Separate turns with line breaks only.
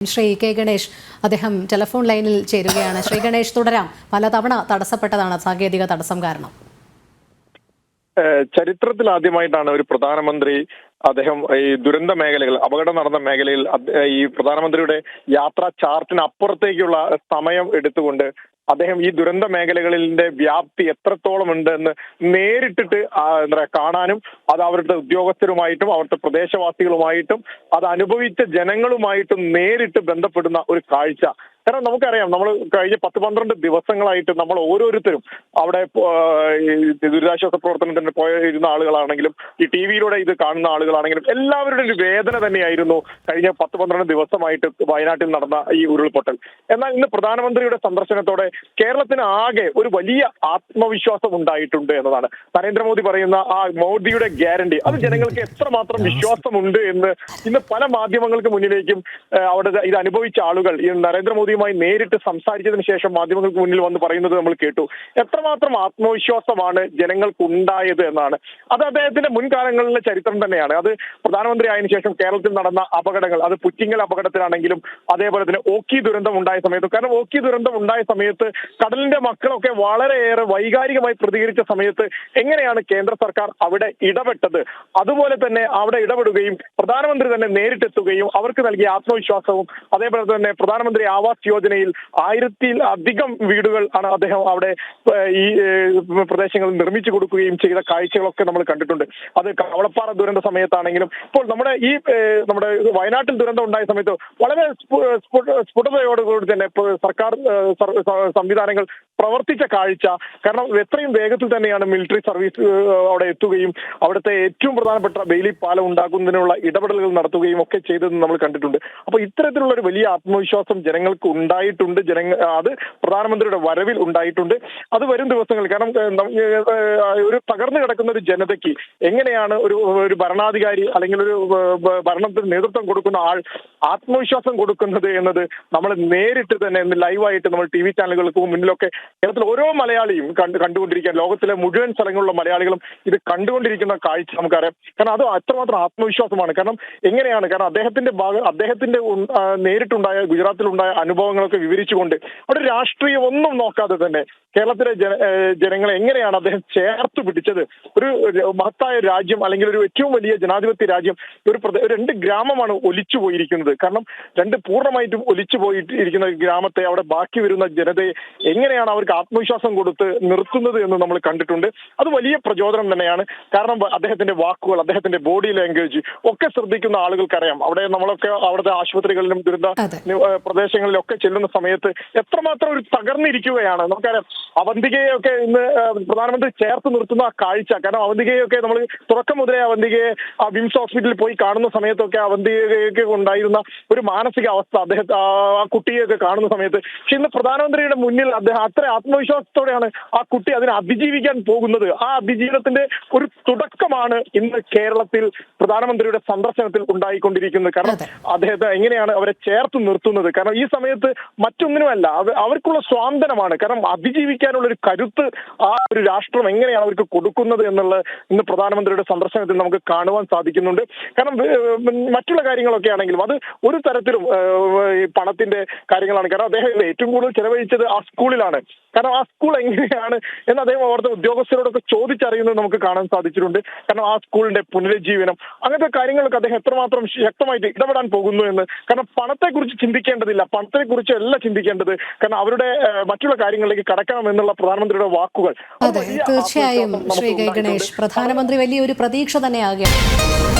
Shri K Ganesh അദ്ദേഹം telephone ലൈനിൽ ചേരുകയാണ്. ശ്രീ ഗണേഷ് തുടരാം. പലതവണ തടസ്സപ്പെട്ടതാണ് സാങ്കേതിക തടസ്സം കാരണം.
ചരിത്രത്തിൽ ആദ്യമായിട്ടാണ് ഒരു പ്രധാനമന്ത്രി അദ്ദേഹം ഈ ദുരന്ത മേഖലകൾ അപകടം നടന്ന മേഖലയിൽ ഈ പ്രധാനമന്ത്രിയുടെ യാത്രാ ചാർട്ടിന് അപ്പുറത്തേക്കുള്ള സമയം എടുത്തുകൊണ്ട് അദ്ദേഹം ഈ ദുരന്ത മേഖലകളിന്റെ വ്യാപ്തി എത്രത്തോളം ഉണ്ട് എന്ന് നേരിട്ടിട്ട് എന്താ കാണാനും അത് അവരുടെ ഉദ്യോഗസ്ഥരുമായിട്ടും അവരുടെ പ്രദേശവാസികളുമായിട്ടും അത് അനുഭവിച്ച ജനങ്ങളുമായിട്ടും നേരിട്ട് ബന്ധപ്പെടുന്ന ഒരു കാഴ്ച. കാരണം നമുക്കറിയാം നമ്മൾ കഴിഞ്ഞ പത്ത് പന്ത്രണ്ട് ദിവസങ്ങളായിട്ട് നമ്മൾ ഓരോരുത്തരും അവിടെ ദുരിതാശ്വാസ പ്രവർത്തനത്തിന് പോയിരുന്ന ആളുകളാണെങ്കിലും ഈ ടി വിയിലൂടെ ഇത് കാണുന്ന ആളുകളാണെങ്കിലും എല്ലാവരുടെ ഒരു വേദന തന്നെയായിരുന്നു കഴിഞ്ഞ പത്ത് പന്ത്രണ്ട് ദിവസമായിട്ട് വയനാട്ടിൽ നടന്ന ഈ ഉരുൾപൊട്ടൽ. എന്നാൽ ഇന്ന് പ്രധാനമന്ത്രിയുടെ സന്ദർശനത്തോടെ കേരളത്തിന് ആകെ ഒരു വലിയ ആത്മവിശ്വാസം ഉണ്ടായിട്ടുണ്ട് എന്നതാണ്. നരേന്ദ്രമോദി പറയുന്ന ആ മോദിയുടെ ഗ്യാരണ്ടി അത് ജനങ്ങൾക്ക് എത്രമാത്രം വിശ്വാസമുണ്ട് എന്ന് ഇന്ന് പല മാധ്യമങ്ങൾക്ക് മുന്നിലേക്കും അവിടെ ഇത് അനുഭവിച്ച ആളുകൾ ഈ നരേന്ദ്രമോദിയുമായി നേരിട്ട് സംസാരിച്ചതിന് ശേഷം മാധ്യമങ്ങൾക്ക് മുന്നിൽ വന്ന് പറയുന്നത് നമ്മൾ കേട്ടു. എത്രമാത്രം ആത്മവിശ്വാസമാണ് ജനങ്ങൾക്ക് ഉണ്ടായത് എന്നാണ്. അത് അദ്ദേഹത്തിന്റെ മുൻകാലങ്ങളിലെ ചരിത്രം തന്നെയാണ്. അത് പ്രധാനമന്ത്രി ആയതിനു ശേഷം കേരളത്തിൽ നടന്ന അപകടങ്ങൾ അത് പുറ്റിങ്ങൽ അപകടത്തിലാണെങ്കിലും അതേപോലെ തന്നെ ഓക്കി ദുരന്തം ഉണ്ടായ സമയത്ത് കാരണം ഓക്കി ദുരന്തം ഉണ്ടായ സമയത്ത് കടലിന്റെ മക്കളൊക്കെ വളരെയേറെ വൈകാരികമായി പ്രതികരിച്ച സമയത്ത് എങ്ങനെയാണ് കേന്ദ്ര സർക്കാർ അവിടെ ഇടപെട്ടത്? അതുപോലെ തന്നെ അവിടെ ഇടപെടുകയും പ്രധാനമന്ത്രി തന്നെ നേരിട്ടെത്തുകയും അവർക്ക് നൽകിയ ആത്മവിശ്വാസവും അതേപോലെ തന്നെ പ്രധാനമന്ത്രി ആവാസ് യോജനയിൽ ആയിരത്തിൽ അധികം വീടുകൾ ആണ് അദ്ദേഹം അവിടെ ഈ പ്രദേശങ്ങളിൽ നിർമ്മിച്ചു കൊടുക്കുകയും ചെയ്ത കാഴ്ചകളൊക്കെ നമ്മൾ കണ്ടിട്ടുണ്ട്. അത് കവളപ്പാറ ദുരന്ത സമയത്താണെങ്കിലും ഇപ്പോൾ നമ്മുടെ ഈ നമ്മുടെ വയനാട്ടിൽ ദുരന്തം ഉണ്ടായ സമയത്ത് വളരെ സ്ഫു- സ്ഫുട- സ്ഫുടതയോടുകൂടി തന്നെ സർക്കാർ സംവിധാനങ്ങൾ പ്രവർത്തിച്ച കാഴ്ച കാരണം എത്രയും വേഗത്തിൽ തന്നെയാണ് മിലിറ്ററി സർവീസ് അവിടെ എത്തുകയും അവിടുത്തെ ഏറ്റവും പ്രധാനപ്പെട്ട ബെയിലി പാലം ഉണ്ടാക്കുന്നതിനുള്ള ഇടപെടലുകൾ നടത്തുകയും ഒക്കെ ചെയ്തതെന്ന് നമ്മൾ കണ്ടിട്ടുണ്ട്. അപ്പൊ ഇത്തരത്തിലുള്ള ഒരു വലിയ ആത്മവിശ്വാസം ജനങ്ങൾക്ക് ഉണ്ടായിട്ടുണ്ട് ജനങ്ങൾ അത് പ്രധാനമന്ത്രിയുടെ വരവിൽ ഉണ്ടായിട്ടുണ്ട്. അത് വരും ദിവസങ്ങൾ കാരണം ഒരു തകർന്നു കിടക്കുന്ന ഒരു ജനതയ്ക്ക് എങ്ങനെയാണ് ഒരു ഒരു ഭരണാധികാരി അല്ലെങ്കിൽ ഒരു ഭരണത്തിന് നേതൃത്വം കൊടുക്കുന്ന ആൾ ആത്മവിശ്വാസം കൊടുക്കുന്നത് എന്നത് നമ്മൾ നേരിട്ട് തന്നെ ഇന്ന് ലൈവായിട്ട് നമ്മൾ ടി വി ചാനലുകൾക്ക് മുന്നിലൊക്കെ കേരളത്തിൽ ഓരോ മലയാളിയും കണ്ട് കണ്ടുകൊണ്ടിരിക്കുക ലോകത്തിലെ മുഴുവൻ സ്ഥലങ്ങളിലുള്ള മലയാളികളും ഇത് കണ്ടുകൊണ്ടിരിക്കുന്ന കാഴ്ച നമുക്കറിയാം. കാരണം അത് അത്രമാത്രം ആത്മവിശ്വാസമാണ്. കാരണം എങ്ങനെയാണ്? കാരണം അദ്ദേഹത്തിന്റെ ഭാഗം അദ്ദേഹത്തിന്റെ നേരിട്ടുണ്ടായ ഗുജറാത്തിലുണ്ടായ അനുഭവങ്ങളൊക്കെ വിവരിച്ചുകൊണ്ട് അവിടെ രാഷ്ട്രീയം ഒന്നും നോക്കാതെ തന്നെ കേരളത്തിലെ ജന ജനങ്ങളെ എങ്ങനെയാണ് അദ്ദേഹം ചേർത്ത് പിടിച്ചത്? ഒരു മഹത്തായ രാജ്യം അല്ലെങ്കിൽ ഒരു ഏറ്റവും വലിയ ജനാധിപത്യ രാജ്യം ഒരു രണ്ട് ഗ്രാമമാണ് ഒലിച്ചു പോയിരിക്കുന്നത്. കാരണം രണ്ട് പൂർണമായിട്ടും ഒലിച്ചു പോയിട്ടിരിക്കുന്ന ഗ്രാമത്തെ അവിടെ ബാക്കി വരുന്ന ജനതയെ എങ്ങനെയാണ് അവർക്ക് ആത്മവിശ്വാസം കൊടുത്ത് നിർത്തുന്നത് എന്ന് നമ്മൾ കണ്ടിട്ടുണ്ട്. അത് വലിയ പ്രചോദനം തന്നെയാണ്. കാരണം അദ്ദേഹത്തിന്റെ വാക്കുകൾ അദ്ദേഹത്തിന്റെ ബോഡി ലാംഗ്വേജ് ഒക്കെ ശ്രദ്ധിക്കുന്ന ആളുകൾക്കറിയാം. അവിടെ നമ്മളൊക്കെ അവിടുത്തെ ആശുപത്രികളിലും ദുരിത
അതെ.
പ്രദേശങ്ങളിലൊക്കെ ചെല്ലുന്ന സമയത്ത് എത്രമാത്രം ഒരു തകർന്നിരിക്കുകയാണ്. നമുക്കറിയാം അവന്തികയൊക്കെ ഇന്ന് പ്രധാനമന്ത്രി ചേർത്ത് നിർത്തുന്ന ആ കാഴ്ച. കാരണം അവന്തികയൊക്കെ നമ്മൾ തുടക്കം മുതലേ അവന്തികയെ ആ വിംസ് ഹോസ്പിറ്റലിൽ പോയി കാണുന്ന സമയത്തൊക്കെ അവന്തികയൊക്കെ ഉണ്ടായിരുന്ന ഒരു മാനസിക അവസ്ഥ അദ്ദേഹത്തെ ആ കുട്ടിയൊക്കെ കുട്ടിയെയൊക്കെ കാണുന്ന സമയത്ത്. പക്ഷെ ഇന്ന് പ്രധാനമന്ത്രിയുടെ മുന്നിൽ അദ്ദേഹം അത്ര ആത്മവിശ്വാസത്തോടെയാണ് ആ കുട്ടി അതിനെ അതിജീവിക്കാൻ പോകുന്നത്. ആ അതിജീവനത്തിന്റെ ഒരു തുടക്കമാണ് ഇന്ന് കേരളത്തിൽ പ്രധാനമന്ത്രിയുടെ സന്ദർശനത്തിൽ ഉണ്ടായിക്കൊണ്ടിരിക്കുന്നത്. കാരണം. അദ്ദേഹത്തെ എങ്ങനെയാണ് അവരെ ചേർത്ത് നിർത്തുന്നത്? കാരണം ഈ സമയത്ത് മറ്റൊന്നിനുമല്ല അവർക്കുള്ള സ്വാന്തനമാണ്. കാരണം അതിജീവിക്കാനുള്ള ഒരു കരുത്ത് ആ ഒരു രാഷ്ട്രം എങ്ങനെയാണ് അവർക്ക് കൊടുക്കുന്നത് എന്നുള്ള ഇന്ന് പ്രധാനമന്ത്രിയുടെ സന്ദർശനത്തിൽ നമുക്ക് കാണുവാൻ സാധിക്കുന്നുണ്ട്. കാരണം മറ്റുള്ള കാര്യങ്ങളൊക്കെ ആണെങ്കിലും അത് ഒരു തരത്തിലും ഈ പണത്തിന്റെ കാര്യങ്ങളാണ്. കാരണം അദ്ദേഹം ഏറ്റവും കൂടുതൽ ചെലവഴിച്ചത് ആ സ്കൂളിലാണ്. കാരണം ആ സ്കൂൾ എങ്ങനെയാണ് എന്ന് അദ്ദേഹം അവിടുത്തെ ഉദ്യോഗസ്ഥരോടൊക്കെ ചോദിച്ചറിയുന്നത് നമുക്ക് കാണാൻ സാധിച്ചിട്ടുണ്ട്. കാരണം ആ സ്കൂളിന്റെ പുനരുജ്ജീവനം അങ്ങനത്തെ കാര്യങ്ങളൊക്കെ അദ്ദേഹം എത്രമാത്രം ശക്തമായിട്ട് ഇടപെടാൻ പോകുന്നു എന്ന്. കാരണം പണത്തെക്കുറിച്ച് ചിന്തിക്കേണ്ടതില്ല. പണത്തെക്കുറിച്ച് അല്ല ചിന്തിക്കേണ്ടത്. കാരണം അവരുടെ മറ്റുള്ള കാര്യങ്ങളിലേക്ക് കടക്കണം എന്നുള്ള പ്രധാനമന്ത്രിയുടെ വാക്കുകൾ.
തീർച്ചയായും ശ്രീ ഗണേഷ് പ്രധാനമന്ത്രി വലിയൊരു പ്രതീക്ഷ തന്നെയാകുകയാണ്